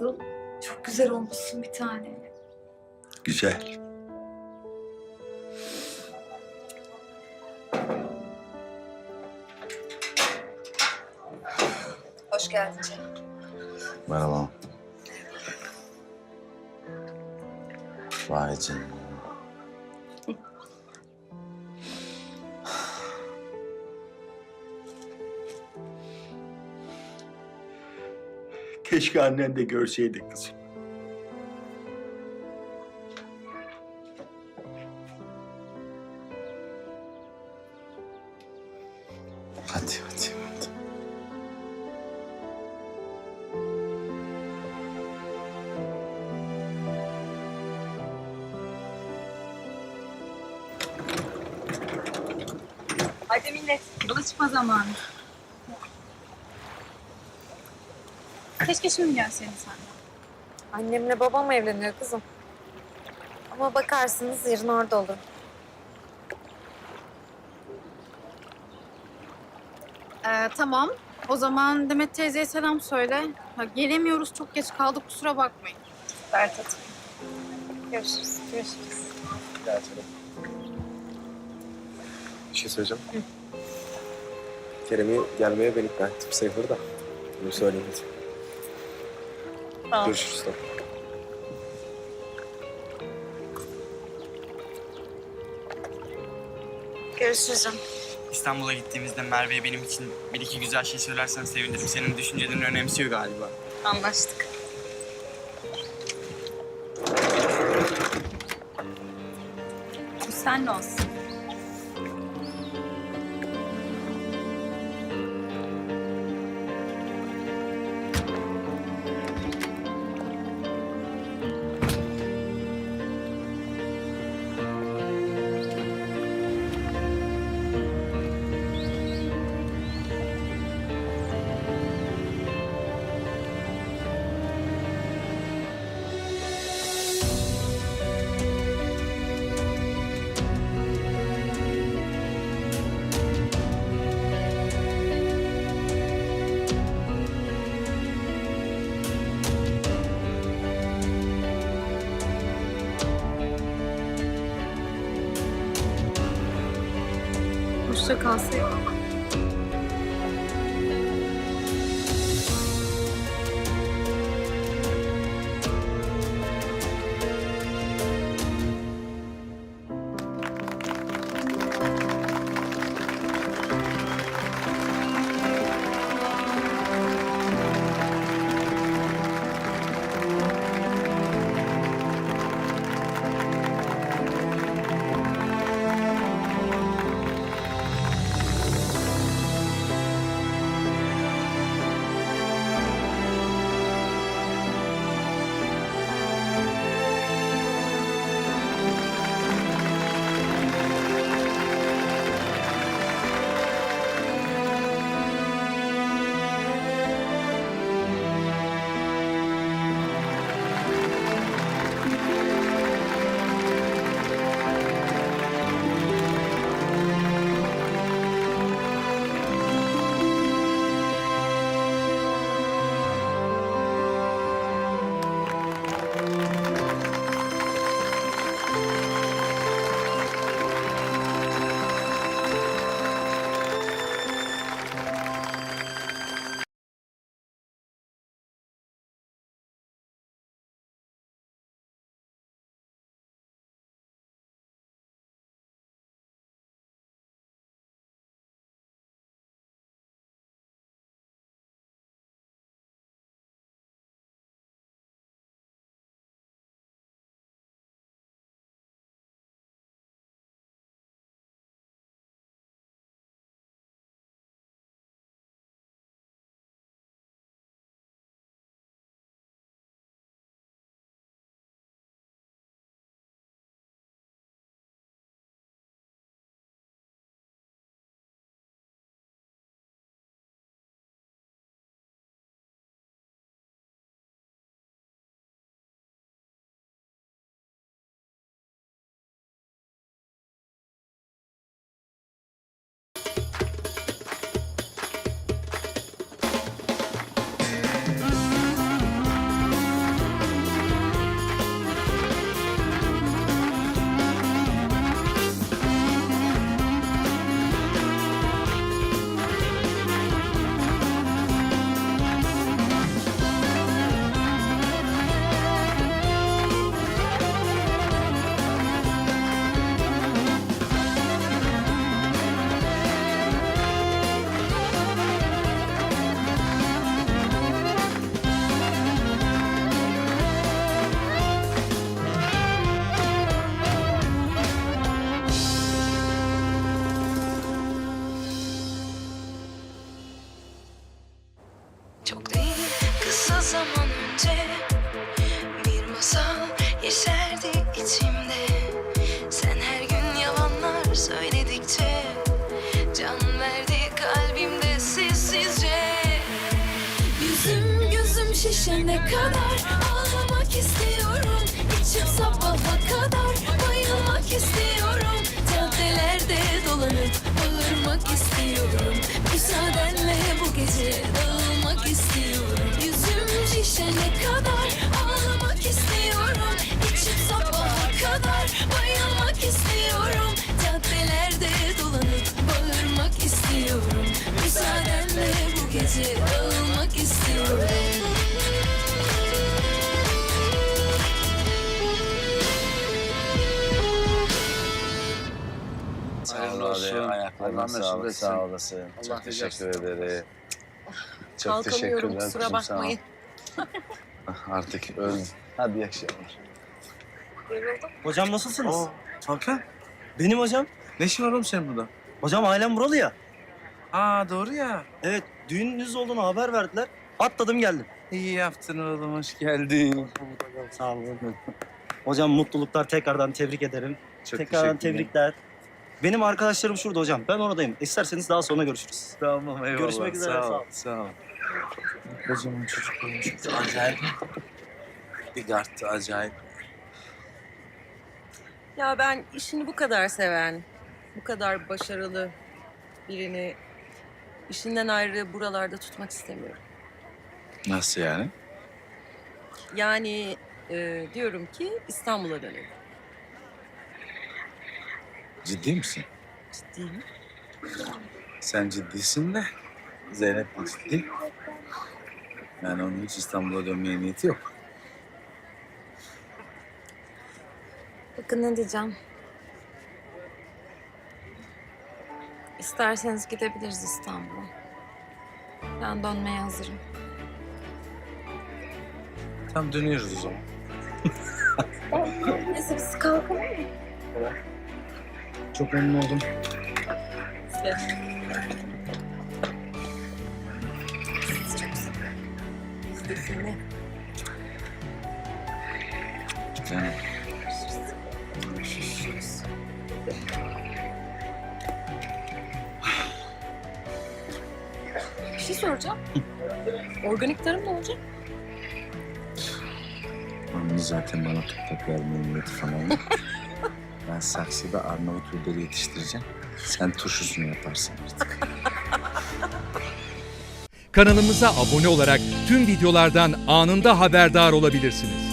Nasıl? Çok güzel olmuşsun bir tane. Güzel. Hoş geldin canım. Merhaba. Vay canına. Keşke annen de görseydi kızım. Hadi hadi hadi. Millet, çıkma zamanı. Keşke şimdi gelseydin sen de. Annemle babam evleniyor kızım. Ama bakarsınız yarın orada olurum. Ee, tamam. O zaman Demet teyzeye selam söyle. Ha, gelemiyoruz, çok geç kaldık. Kusura bakmayın. Dert etmeyin. Görüşürüz. Görüşürüz. Bir şey söyleyeceğim. Kerem'i gelmeye ben ikna ettim sayılır da. Bunu söyleyeyim hadi. Tamam. Görüşürüz tamam. Görüşürüz canım. İstanbul'a gittiğimizde Merve'ye benim için bir iki güzel şey söylersen sevinirim. Senin düşüncelerini önemsiyor galiba. Anlaştık. Bu senle olsun. Hoşça kal zaman önce Bir masal yeşerdi içimde. Sen her gün yalanlar söyledikçe Can verdi kalbimde sessizce. Yüzüm gözüm şişene kadar Ağlamak istiyorum. İçim sabaha kadar Bayılmak istiyorum. Caddelerde dolanıp Bağırmak istiyorum. Müsaadenle gece Dağılmak istiyorum Sağ ol abi. Ayaklarına sağlık. Sağ olasın. Çok teşekkür ederim. Çok Kalkamıyorum teşekkürler kusura kızım, sağ ol. bakmayın. Artık öldüm. Hadi iyi akşamlar. Hocam nasılsınız? Oo, Hakan. Benim hocam. Ne işin var oğlum senin burada? Hocam ailem buralı ya. Aa doğru ya. Evet düğününüz olduğunu haber verdiler. Atladım geldim. İyi yaptın oğlum hoş geldin. Sağ olun. Hocam mutluluklar tekrardan tebrik ederim. Çok tekrardan tebrikler. Benim arkadaşlarım şurada hocam. Ben oradayım. İsterseniz daha sonra görüşürüz. Tamam eyvallah. Görüşmek üzere, Sağ sağ ol. Sağ ol. Kocaman çocuk olmuş. Acayip. Bir garttı acayip. Ya ben işini bu kadar seven, bu kadar başarılı birini işinden ayrı buralarda tutmak istemiyorum. Nasıl yani? Yani e, diyorum ki İstanbul'a dönelim. Ciddi misin? Ciddiyim. Sen ciddisin de Zeynep ciddi. Yani onun hiç İstanbul'a dönmeye niyeti yok. Bakın ne diyeceğim. İsterseniz gidebiliriz İstanbul'a. Ben dönmeye hazırım. Tam dönüyoruz o zaman. Neyse biz kalkalım. Çok memnun oldum. Biz de seni. Yani soracağım. Organik tarım ne olacak? onun zaten bana toprak vermeye niyeti falan yok. ben saksıda Arnavut biber yetiştireceğim. Sen turşusunu yaparsın artık. Kanalımıza abone olarak tüm videolardan anında haberdar olabilirsiniz.